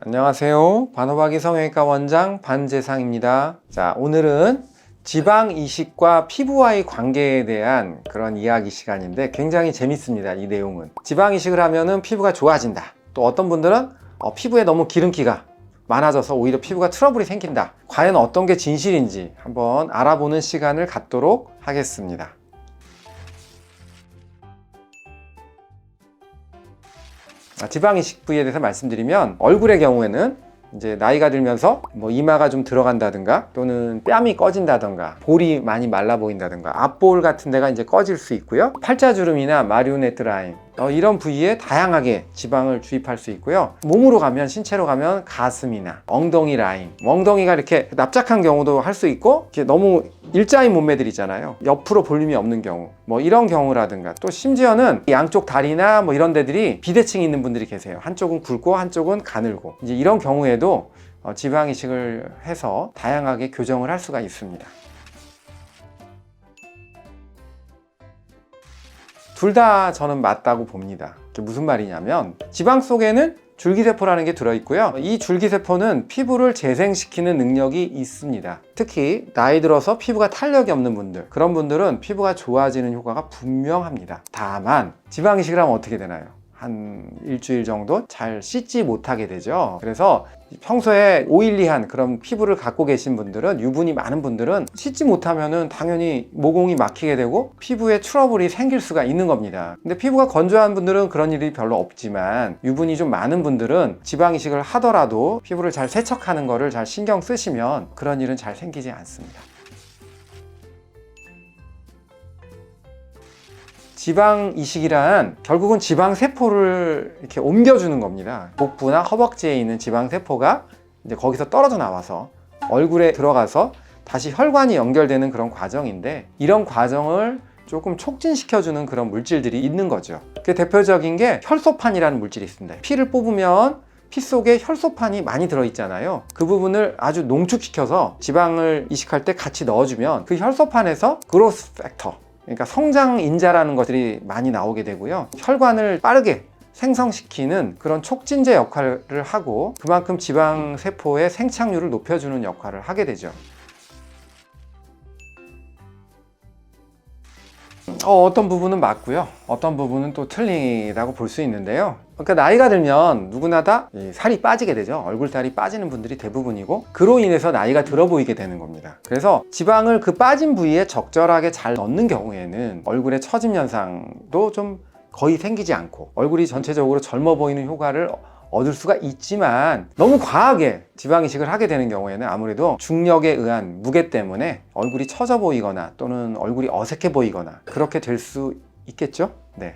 안녕하세요. 반호박이 성형외과 원장 반재상입니다. 자, 오늘은 지방 이식과 피부와의 관계에 대한 그런 이야기 시간인데 굉장히 재밌습니다. 이 내용은. 지방 이식을 하면은 피부가 좋아진다. 또 어떤 분들은 어, 피부에 너무 기름기가 많아져서 오히려 피부가 트러블이 생긴다. 과연 어떤 게 진실인지 한번 알아보는 시간을 갖도록 하겠습니다. 지방 이식 부위에 대해서 말씀드리면 얼굴의 경우에는 이제 나이가 들면서 뭐 이마가 좀 들어간다든가 또는 뺨이 꺼진다든가 볼이 많이 말라 보인다든가 앞볼 같은 데가 이제 꺼질 수 있고요. 팔자주름이나 마리오네트 라인 어, 이런 부위에 다양하게 지방을 주입할 수 있고요. 몸으로 가면 신체로 가면 가슴이나 엉덩이 라인 엉덩이가 이렇게 납작한 경우도 할 수 있고 이렇게 너무 일자인 몸매들 있잖아요 옆으로 볼륨이 없는 경우 뭐 이런 경우라든가 또 심지어는 양쪽 다리나 뭐 이런 데들이 비대칭이 있는 분들이 계세요 한쪽은 굵고 한쪽은 가늘고 이제 이런 경우에도 어, 지방 이식을 해서 다양하게 교정을 할 수가 있습니다. 둘 다 저는 맞다고 봅니다. 무슨 말이냐면 지방 속에는 줄기세포라는 게 들어있고요. 이 줄기세포는 피부를 재생시키는 능력이 있습니다. 특히 나이 들어서 피부가 탄력이 없는 분들, 그런 분들은 피부가 좋아지는 효과가 분명합니다. 다만 지방 이식을 하면 어떻게 되나요? 한 일주일 정도 잘 씻지 못하게 되죠. 그래서 평소에 오일리한 그런 피부를 갖고 계신 분들은 유분이 많은 분들은 씻지 못하면은 당연히 모공이 막히게 되고 피부에 트러블이 생길 수가 있는 겁니다. 근데 피부가 건조한 분들은 그런 일이 별로 없지만 유분이 좀 많은 분들은 지방 이식을 하더라도 피부를 잘 세척하는 거를 잘 신경 쓰시면 그런 일은 잘 생기지 않습니다. 지방 이식이란 결국은 지방 세포를 이렇게 옮겨주는 겁니다. 복부나 허벅지에 있는 지방 세포가 이제 거기서 떨어져 나와서 얼굴에 들어가서 다시 혈관이 연결되는 그런 과정인데 이런 과정을 조금 촉진시켜주는 그런 물질들이 있는 거죠. 그 대표적인 게 혈소판이라는 물질이 있습니다. 피를 뽑으면 피 속에 혈소판이 많이 들어있잖아요. 그 부분을 아주 농축시켜서 지방을 이식할 때 같이 넣어주면 그 혈소판에서 그로스 팩터, 그러니까 성장 인자라는 것들이 많이 나오게 되고요. 혈관을 빠르게 생성시키는 그런 촉진제 역할을 하고 그만큼 지방 세포의 생착률을 높여주는 역할을 하게 되죠. 어, 어떤 부분은 맞고요. 어떤 부분은 또 틀리다고 볼 수 있는데요. 그러니까 나이가 들면 누구나 다이 살이 빠지게 되죠. 얼굴살이 빠지는 분들이 대부분이고 그로 인해서 나이가 들어 보이게 되는 겁니다. 그래서 지방을 그 빠진 부위에 적절하게 잘 넣는 경우에는 얼굴의 처짐 현상도 좀 거의 생기지 않고 얼굴이 전체적으로 젊어 보이는 효과를 얻을 수가 있지만 너무 과하게 지방 이식을 하게 되는 경우에는 아무래도 중력에 의한 무게 때문에 얼굴이 처져 보이거나 또는 얼굴이 어색해 보이거나 그렇게 될 수 있겠죠? 네.